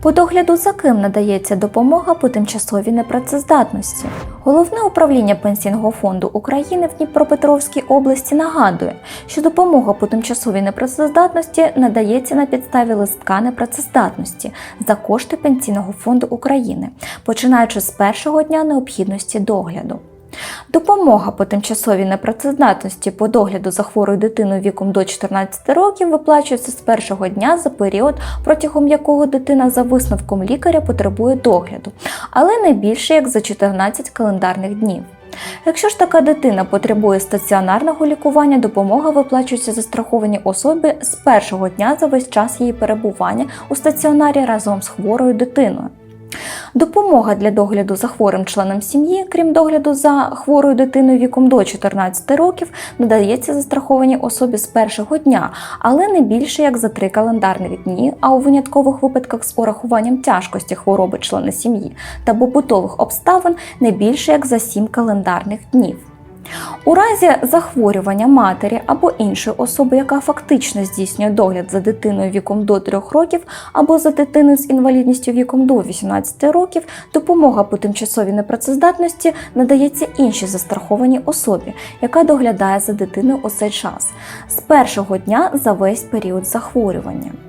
По догляду за ким надається допомога по тимчасовій непрацездатності. Головне управління Пенсійного фонду України в Дніпропетровській області нагадує, що допомога по тимчасовій непрацездатності надається на підставі листка непрацездатності за кошти Пенсійного фонду України, починаючи з першого дня необхідності догляду. Допомога по тимчасовій непрацездатності по догляду за хворою дитиною віком до 14 років виплачується з першого дня за період, протягом якого дитина за висновком лікаря потребує догляду, але не більше як за 14 календарних днів. Якщо ж така дитина потребує стаціонарного лікування, допомога виплачується застрахованій особі з першого дня за весь час її перебування у стаціонарі разом з хворою дитиною. Допомога для догляду за хворим членом сім'ї, крім догляду за хворою дитиною віком до 14 років, надається застрахованій особі з першого дня, але не більше як за три календарних дні, а у виняткових випадках з урахуванням тяжкості хвороби члена сім'ї та побутових обставин не більше як за сім календарних днів. У разі захворювання матері або іншої особи, яка фактично здійснює догляд за дитиною віком до 3 років або за дитиною з інвалідністю віком до 18 років, допомога по тимчасовій непрацездатності надається іншій застрахованій особі, яка доглядає за дитиною у цей час з першого дня за весь період захворювання.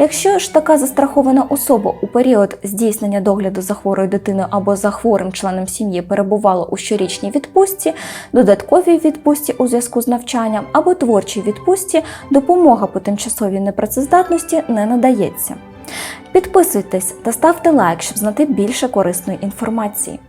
Якщо ж така застрахована особа у період здійснення догляду за хворою дитиною або за хворим членом сім'ї перебувала у щорічній відпустці, додатковій відпустці у зв'язку з навчанням або творчій відпустці, допомога по тимчасовій непрацездатності не надається. Підписуйтесь та ставте лайк, щоб знати більше корисної інформації.